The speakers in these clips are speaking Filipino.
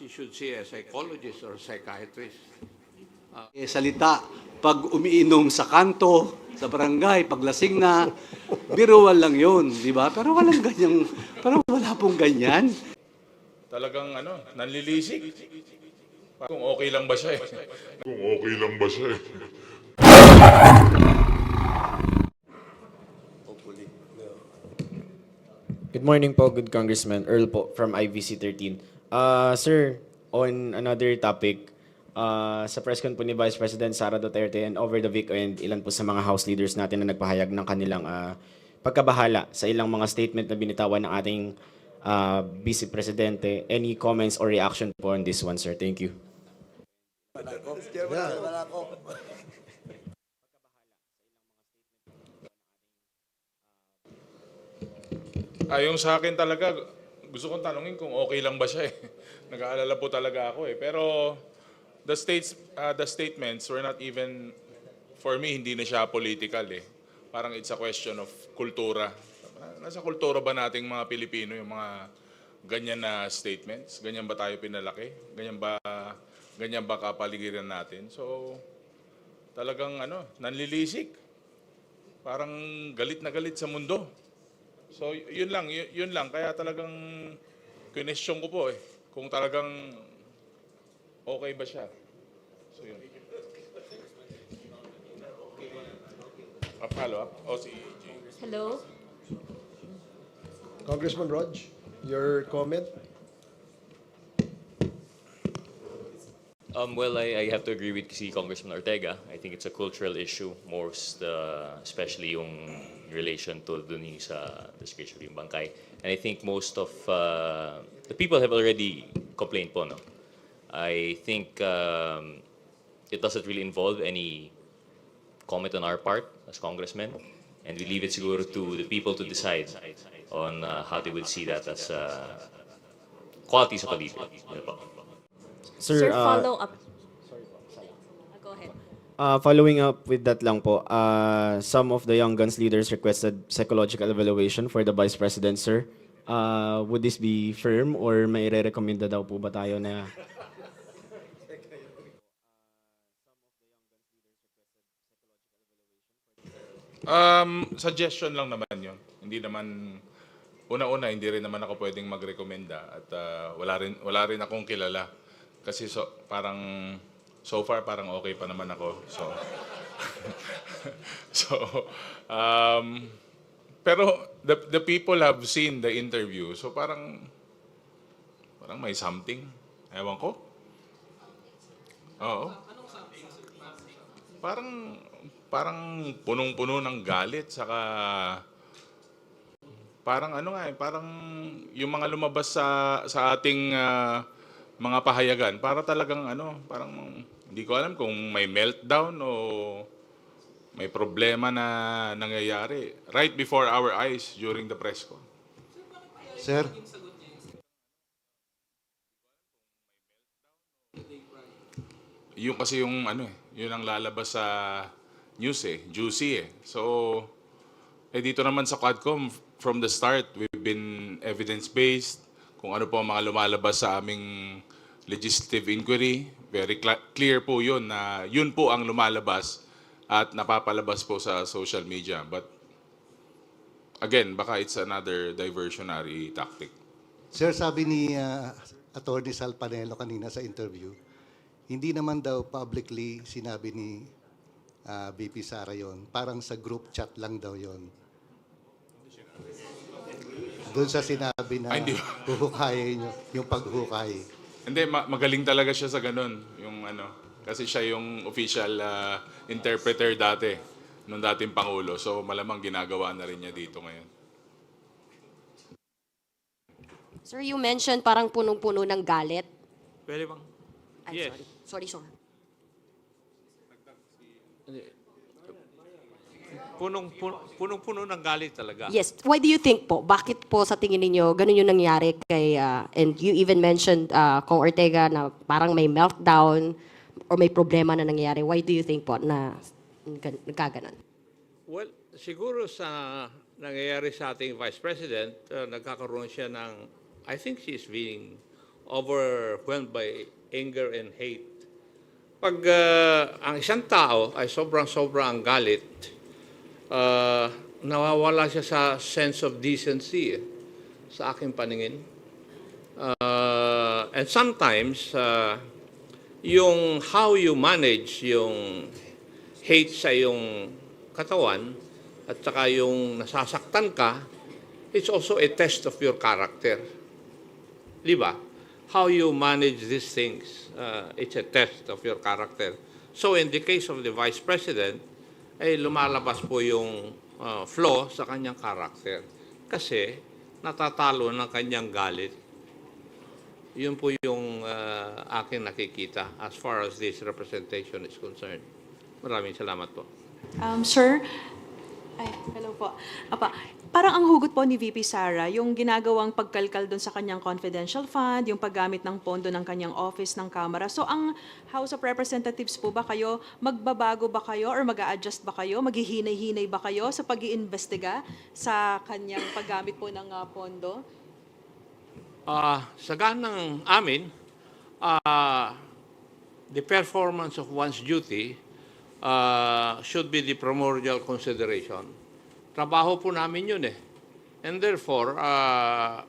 she should see a psychologist or psychiatrist. Eh, salita, pag umiinom sa kanto, sa barangay, paglasing na, biruan lang yun, di ba? Pero walang ganyang, pero wala pong ganyan. Talagang ano, nanlilisik. Kung okay lang ba siya eh. Kung okay lang ba siya eh. Good morning po, good congressman. Earl po from IVC 13. Uh, sir, on another topic, uh, sa press con po ni Vice President Sara Duterte and over the weekend, ilan po sa mga House leaders natin na nagpahayag ng kanilang uh, pagkabahala sa ilang mga statement na binitawan ng ating uh, Vice Presidente. Any comments or reaction po on this one, sir? Thank you. Ayon sa akin talaga, gusto kong tanungin kung okay lang ba siya eh. Nag-aalala po talaga ako eh. Pero the states uh, the statements were not even for me hindi na siya political eh. Parang it's a question of kultura. Nasa kultura ba nating mga Pilipino yung mga ganyan na statements? Ganyan ba tayo pinalaki? Ganyan ba ganyan ba kapaligiran natin? So talagang ano, nanlilisik. Parang galit na galit sa mundo. So, yun lang, y- yun lang. Kaya talagang kinestyon ko po eh. Kung talagang okay ba siya. So, yun. Ah, follow up? O, si Jay. Hello? Congressman Rog, your comment? Um, well, I, I have to agree with si Congressman Ortega. I think it's a cultural issue, most uh, especially yung relation to dun yung sa description yung bangkay. And I think most of uh, the people have already complained po, no? I think um, it doesn't really involve any comment on our part as congressmen. And we leave it siguro to the people to decide on uh, how they would see that as uh, qualities of a leader. Yun po. Sir, uh, follow up. Ah, Go ahead. Uh, following up with that lang po, uh, some of the Young Guns leaders requested psychological evaluation for the Vice President, sir. Uh, would this be firm or may re-recommenda daw po ba tayo na Um, suggestion lang naman yun. Hindi naman, una-una, hindi rin naman ako pwedeng magrekomenda at uh, wala, rin, wala rin akong kilala. Kasi so, parang, so far parang okay pa naman ako. So, so um, pero the, the people have seen the interview. So parang, parang may something. Ewan ko. Oo. Parang parang punong-puno ng galit saka parang ano nga eh, parang yung mga lumabas sa sa ating ah, mga pahayagan para talagang ano, parang hindi ko alam kung may meltdown o may problema na nangyayari right before our eyes during the press con. Sir? Yung kasi yung ano eh, yun ang lalabas sa news eh, juicy eh. So, eh dito naman sa Quadcom, from the start, we've been evidence-based, kung ano po ang mga lumalabas sa aming legislative inquiry. Very clear po yun na yun po ang lumalabas at napapalabas po sa social media. But again, baka it's another diversionary tactic. Sir, sabi ni uh, Attorney Sal Panelo kanina sa interview, hindi naman daw publicly sinabi ni uh, BP Sara yon. Parang sa group chat lang daw yon. Doon sa sinabi na Ay, hindi. huhukayin yung, yung paghukay. Hindi, ma- magaling talaga siya sa ganun. Yung ano, kasi siya yung official ah, interpreter dati, nung dating Pangulo. So malamang ginagawa na rin niya dito ngayon. Sir, you mentioned parang punong-puno ng galit. Pwede bang? I'm Yes. sorry. Sorry, sir. Punong, punong, punong-puno ng galit talaga. Yes. Why do you think po? Bakit po sa tingin ninyo ganun yung nangyari kay, ah, and you even mentioned uh, Kong Ortega na parang may meltdown or may problema na nangyayari. Why do you think po na gan- nagkaganon? Well, siguro sa nangyayari sa ating Vice President, uh, nagkakaroon siya ng, I think she's being overwhelmed by anger and hate. Pag ah, ang isang tao ay sobrang-sobrang ang galit, ah, nawawala siya sa sense of decency eh, sa aking paningin. Uh, and sometimes, uh, yung how you manage yung hate sa yung katawan at saka yung nasasaktan ka, it's also a test of your character. Di ba? How you manage these things, uh, it's a test of your character. So in the case of the Vice President, ay lumalabas po yung uh, flaw sa kanyang character. Kasi natatalo ng kanyang galit yun po yung uh, aking nakikita as far as this representation is concerned. Maraming salamat po. Um, sir, ay, hello po. Apa, parang ang hugot po ni VP Sara, yung ginagawang pagkalkal doon sa kanyang confidential fund, yung paggamit ng pondo ng kanyang office ng Kamara. So ang House of Representatives po ba kayo, magbabago ba kayo or mag adjust ba kayo, maghihinay-hinay ba kayo sa pag iimbestiga sa kanyang paggamit po ng ah, pondo? Uh, sa ganang amin, uh, the performance of one's duty uh, should be the primordial consideration. Trabaho po namin yun eh. And therefore, uh,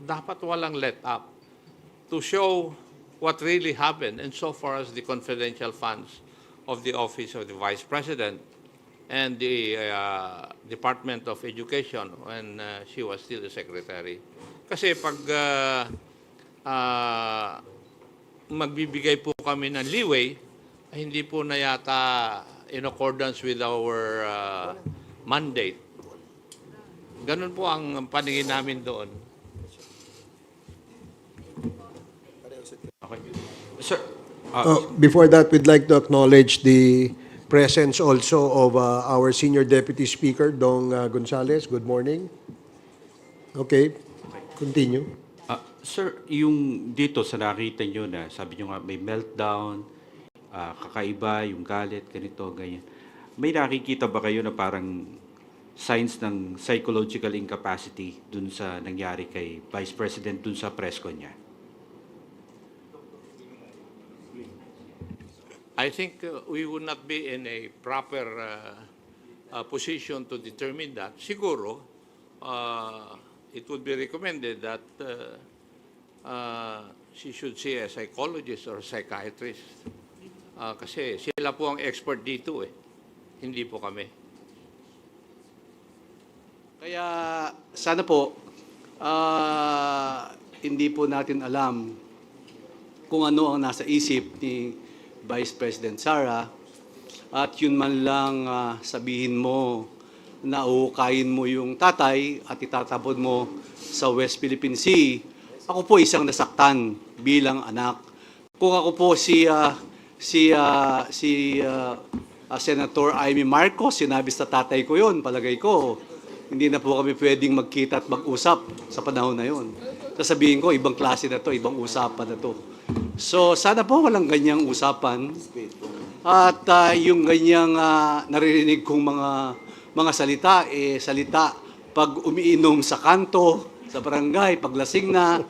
dapat walang let up to show what really happened and so far as the confidential funds of the Office of the Vice President and the uh, Department of Education when uh, she was still the Secretary. Kasi pag uh, uh, magbibigay po kami ng leeway, ay hindi po na yata in accordance with our uh, mandate. Ganun po ang paningin namin doon. Sir, Uh, Before that, we'd like to acknowledge the presence also of uh, our Senior Deputy Speaker, Dong uh, Gonzales. Good morning. Okay, continue. Ah, sir, yung dito sa nakita nyo na, sabi nyo nga may meltdown, ah, kakaiba, yung galit, ganito, ganyan. May nakikita ba kayo na parang signs ng psychological incapacity dun sa nangyari kay Vice President dun sa press niya? I think uh, we would not be in a proper uh, uh, position to determine that. Siguro, uh, it would be recommended that uh, uh, she should see a psychologist or psychiatrist. Uh, kasi sila po ang expert dito eh. Hindi po kami. Kaya sana po, ah, hindi po natin alam kung ano ang nasa isip ni Vice President Sara at yun man lang ah, sabihin mo na uukayin mo yung tatay at itatapon mo sa West Philippine Sea. Ako po isang nasaktan bilang anak. Kung ako po si ah, si ah, si ah, ah, Senator Amy Marcos, sinabi sa tatay ko yon, palagay ko, hindi na po kami pwedeng magkita at mag-usap sa panahon na yon. Sasabihin ko, ibang klase na to, ibang usapan na to. So, sana po walang ganyang usapan. At ah, yung ganyang ah, naririnig kong mga mga salita, eh, salita pag umiinom sa kanto, sa barangay, paglasing na,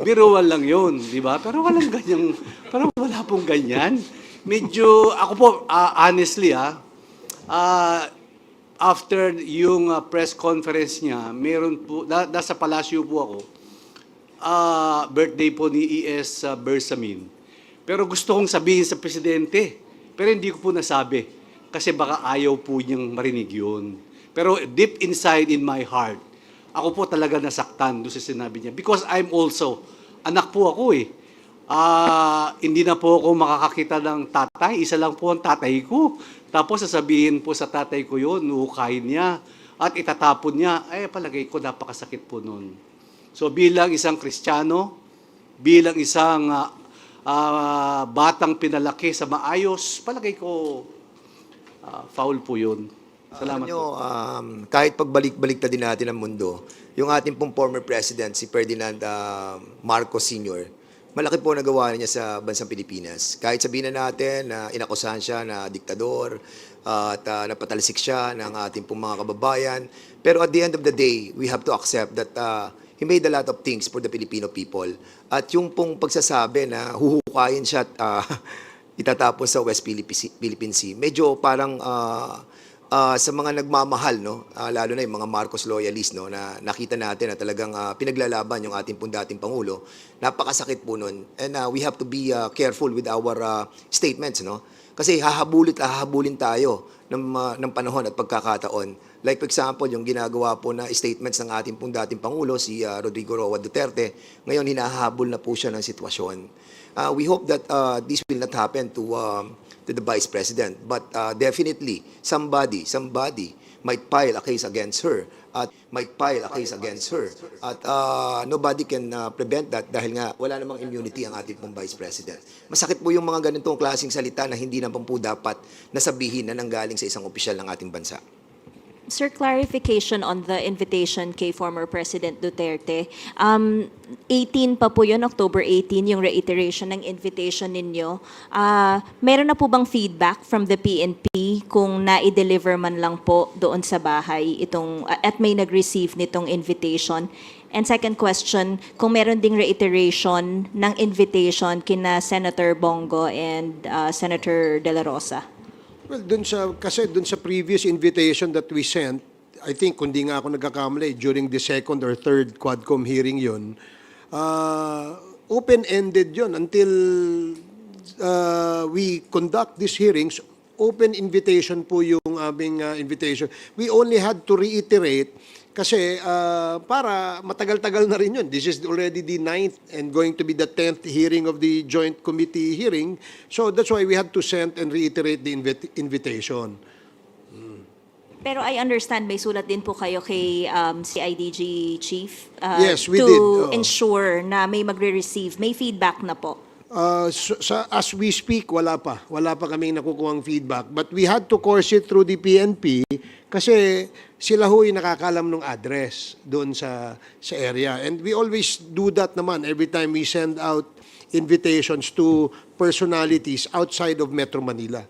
biruan lang yun, di ba? Pero walang ganyang, parang wala pong ganyan. Medyo, ako po, ah, honestly ah, ah, after yung ah, press conference niya, meron po, na, nasa palasyo po ako, ah, birthday po ni E.S. uh, Bersamin. Pero gusto kong sabihin sa presidente, pero hindi ko po nasabi kasi baka ayaw po niyang marinig yun. Pero deep inside in my heart, ako po talaga nasaktan doon sa sinabi niya. Because I'm also, anak po ako eh. Ah, hindi na po ako makakakita ng tatay. Isa lang po ang tatay ko. Tapos sasabihin po sa tatay ko yun, uukahin niya at itatapon niya. Ay, palagay ko napakasakit po noon. So bilang isang Kristiyano, bilang isang ah, ah, batang pinalaki sa maayos, palagay ko ah, foul po yun. Salamat Alam nyo, po. um, kahit pagbalik-balik na din natin ang mundo, yung ating pong former president, si Ferdinand uh, Marcos Sr., malaki po nagawa niya sa bansang Pilipinas. Kahit sabihin na natin na inakusahan siya na diktador uh, at uh, napatalisik siya ng ating pong mga kababayan. Pero at the end of the day, we have to accept that uh, he made a lot of things for the Filipino people. At yung pong pagsasabi na huhukayin siya at ah, itatapon sa West Philippine Sea, medyo parang ah, ah, sa mga nagmamahal, no, ah, lalo na yung mga Marcos loyalists, no, na nakita natin na talagang ah, pinaglalaban yung ating pong dating Pangulo, napakasakit po nun. And ah, we have to be ah, careful with our ah, statements, no? Kasi hahabulit hahabulin tayo ng, ah, ng panahon at pagkakataon. Like for example, yung ginagawa po na statements ng ating pong dating Pangulo, si ah, Rodrigo Roa Duterte, ngayon hinahabol na po siya ng sitwasyon. Uh, we hope that uh, this will not happen to um, to the Vice President. But uh, definitely, somebody, somebody might file a case against her at might file a case against her. At uh, nobody can uh, prevent that dahil nga wala namang immunity ang ating pong Vice President. Masakit po yung mga ganitong klaseng salita na hindi naman po dapat nasabihin na nanggaling sa isang opisyal ng ating bansa. Sir, clarification on the invitation kay former President Duterte. Um, 18 pa po yun, October 18, yung reiteration ng invitation ninyo. Ah, meron na po bang feedback from the PNP kung na-deliver man lang po doon sa bahay itong, at may nag-receive nitong invitation? And second question, kung meron ding reiteration ng invitation kina Senator Bongo and ah, Senator De La Rosa? Well, dun sa, kasi dun sa previous invitation that we sent, I think, kundi nga ako nagkakamali, during the second or third Quadcom hearing yon uh, open-ended yon until uh, we conduct these hearings, open invitation po yung aming uh, invitation. We only had to reiterate kasi uh, para matagal-tagal na rin yun. This is already the ninth and going to be the tenth hearing of the joint committee hearing. So that's why we had to send and reiterate the invit- invitation. Pero I understand may sulat din po kayo kay um, CIDG chief uh, Yes, we to did, oo. ensure na may magre-receive, may feedback na po. Uh, so- sa, as we speak, wala pa. Wala pa kaming nakukuhang feedback. But we had to course it through the PNP kasi sila ho'y nakakalam ng address doon sa, sa area. And we always do that naman every time we send out invitations to personalities outside of Metro Manila.